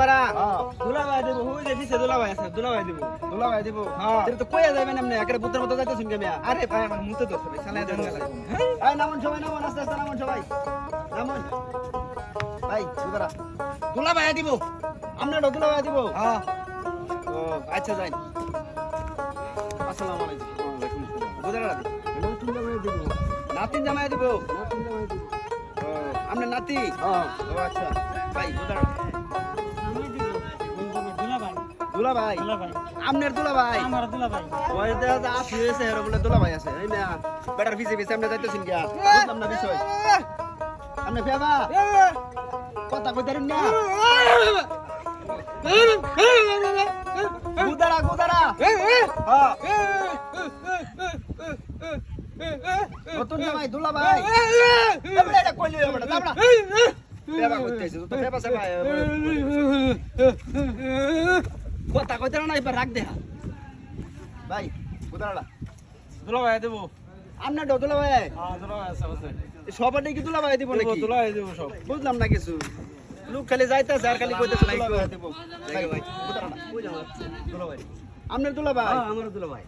বাড়া দুলা ভাই দেবো হুই দেখিছে দুলা ভাই আছে দুলা ভাই দেবো দুলা ভাই দিব হ্যাঁ। তো কইয়া যাবেন এমনি একেবারে বুদ্ধের মতো যাইতেছেন কে মিয়া আরে ভাই আমার মুতে দোষ হবে সালা দেন গেলা। এই নামুন সবাই নামুন আস্তে আস্তে নামুন সবাই। নামুন। ভাই দুলা ভাই দিব। আপনার দুলা ভাই দিব। হ্যাঁ। ও আচ্ছা যাই। আসসালামু আলাইকুম। নাতিন জামাই দিব আপনার নাতি আচ্ছা ভাই দুদারা দুলা ভাই আপনার দুলা ভাই ওই দেখা যায় আসি হয়েছে হেরো বলে দুলা ভাই আছে এই না বেটার পিছে পিছে আমরা যাইতেছেন গিয়া বুঝলাম না বিষয় আপনি ফেবা কথা কইতারেন না গুদারা গুদারা হ্যাঁ জামাই দুলা ভাই এটা কইলি তো সেবা কথা না এবার রাখ ভাই দুলা ভাই দেবো আপনার দুলা ভাই হ্যাঁ দুলা ভাই আছে আছে কি দুলা ভাই দিব নাকি দুলা ভাই দেবো সব বুঝলাম না কিছু লোক খালি যাইতেছে আর খালি কইতেছে দুলা ভাই দিব ভাই ভাই না দুলা ভাই আপনার দুলা ভাই আমার দুলা ভাই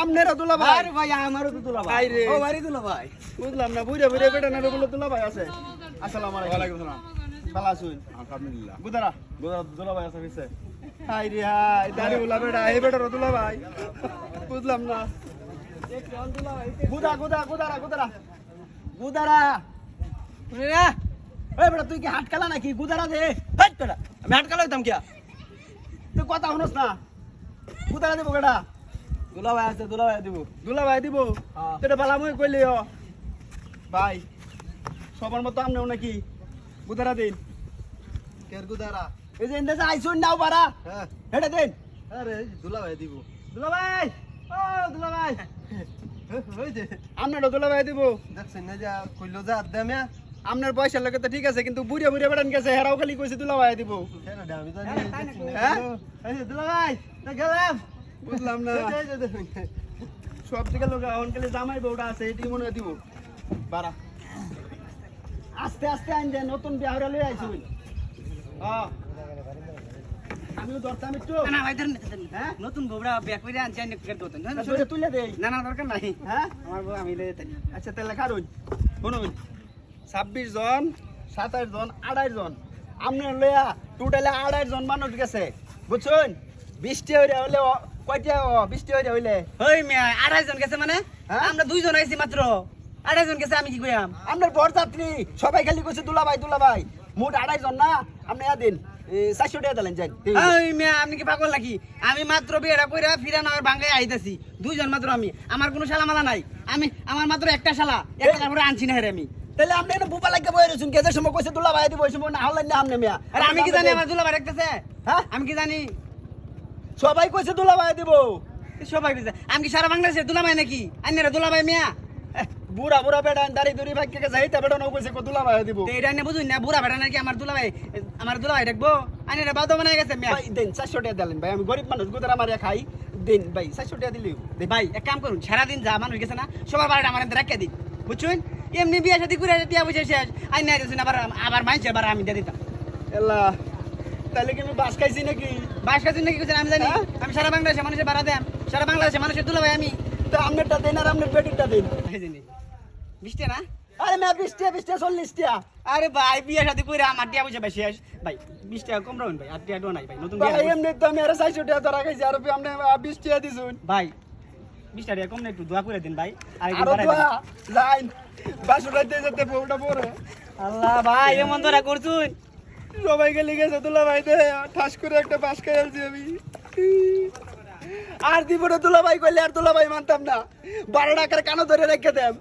আপনারও দুলা ভাই আরে ভাই আমারও তো দুলা ভাই রে। ও ভাই দুলা ভাই বুঝলাম না বুঝে বুঝে বেটা না বলে দুলা ভাই আছে। আসসালামু আলাইকুম। ওয়ালাইকুম সালাম। ভালো আছুন? আলহামদুলিল্লাহ। গুদারা দুলা দুলা ভাই আছে পিছে হাই রে হাই দাড়ি উলা বেটা এই বেটা দুলা ভাই বুঝলাম না। গুদা গুদা গুদারা গুদারা গুদারা রে এই বেটা তুই কি হাট খেলা নাকি? গুদারা দে। হাট বেটা আমি হাট কালো হইতাম কিয়া? তুই কথা শুনস না। গুদারা দেবো বেটা। দুলা ভাই আছে দুলা ভাই দিব। দুলা ভাই দিব? হ্যাঁ। তুই বালা মুই কইলি ভাই। সবার মতো আমনেও নাকি? গুদারা দিন। কের গুদারা? এই যে ইন্দাজে আইছুন নাও বারা হ্যাঁ। দিন। আরে দুলা ভাই দিব। দুলা ভাই ও দুলা ভাই ওই যে। আপনার দুলা ভাই দিব। দেখছেন না যা কইলো যা দেমিয়া আপনার পয়সার লোকে তো ঠিক আছে কিন্তু বুড়ে বুড়ে বেড়ান গেছে হেরাও খালি কইছে দুলা ভাই দিব। কেন হ্যাঁ? দুলা ভাই গেলাম। বুঝলাম না। এই যে দেখুন। সব থেকে লোক খালি জামাই বউটা আছে এটি মনে হয় দিব। বারা আস্তে আস্তে আইন যায় নতুন বিহারে লই আইছুন হ্যাঁ আমিও ধরতাম একটু। না ভাই ধরেন ধরেন। হ্যাঁ? নতুন বউরা বিয়া করে আনছি আনি ফের দোতেন তা ধরে তুলে দেই। না না দরকার নাই। হ্যাঁ? আমার বউ আমি লয়ে তাই আচ্ছা তাহলে জন সাতাশ জন আড়াই জন। আপনার লইয়া টোটালে আড়াই জন মানুষ গেছে। বুঝছেন? বৃষ্টি হইলে অ- কয়টা? বৃষ্টি হইলে হইলে। ওই মিয়া আড়াই জন গেছে মানে? হ্যাঁ? আমরা দুইজন আইছি মাত্র। আড়াই জন গেছে আমি কি কইয়াম? আপনার বরযাত্রী সবাই খালি কইছে দুলা ভাই দুলা ভাই মোট আড়াই জন না? আপনি দিন চারশো টাকা দিলেন যাই ওই মিয়া আপনি কি পাগল নাকি? আমি মাত্র বিয়েটা কইরা ফিরা বাঙ্গাই আইতাছি। দুইজন মাত্র আমি। আমার কোনো শালা মালা নাই। আমি আমার মাত্র একটা শালা। একটা তারপরে আনছি না হেরে আমি। তাহলে আপনি এটা বুপা লাগে বই রয়েছেন কে? যে সময় কইছে দুলা ভাই দিব সময় না হলেন না আপনি মিয়া। আর আমি কি জানি আমার দুলা ভাই রাখতেছে? হ্যাঁ? আমি কি জানি? সবাই কইছে দুলা ভাই দিব। সবাই দিছে আমি কি সারা বাংলাদেশে দুলা ভাই নাকি? আন্যরা দুলা ভাই মিয়া বুড়া বুড়া বেটা দাড়ি দুড়ি ভাই কে যাইতে বেটা নৌ কইছে কো দুলা ভাই দিব এটা নিয়ে বুঝুন না বুড়া বেটা নাকি আমার দুলা ভাই আমার দুলা ভাই দেখব? আন্যরা বাদ বানাই গেছে মিয়া। ভাই দেন চারশো টাকা দিলেন ভাই আমি গরিব মানুষ গুদারা মারিয়া খাই। দিন ভাই চারশো টাকা দিলি ভাই এক কাম করুন সারা দিন যা মানুষ গেছে না সবার বাড়িটা আমার রাখিয়ে দিন বুঝছেন? এমনি বিয়ে সাথে ঘুরে দিয়া বুঝে শেষ আই না আবার আবার মাইছে আবার আমি দিয়ে দিতাম। এলা তাহলে কি আমি বাস খাইছি নাকি? বাইশ কাজ নাকি কিছু আমি জানি। হ্যাঁ? আমি সারা বাংলাদেশে মানুষের ভাড়া দেন সারা বাংলাদেশে মানুষের দুলা ভাই আমি। তো আপনারটা দেন আর আপনার বেটিরটা দিন। বৃষ্টি না? আরে মেয়া বিশ টাকা চল্লিশ টাকা আরে ভাই বিয়ে সাথে করে আমার টিয়া বুঝে বেশি শেষ ভাই বিশ টাকা কম রাখুন ভাই আর টিয়া নাই ভাই নতুন ভাই। এমনি তো আমি আর চারশো টাকা ধরা খাইছি আর আপনি বিশ টাকা দিছুন। ভাই বিশ টাকা কম না একটু দোয়া করে দিন ভাই আর দোয়া। লাইন। বাসু রাইতে যেতে বউটা পরে। আল্লাহ ভাই এমন ধরা করছুন। সবাই লিখেছে তোলা ভাই ঠাস করে একটা বাস খাই আলছি আমি। আর দিব না দুলা ভাই করলে আর দুলা ভাই মানতাম না। বারো টাকার কানো ধরে রেখে দেম।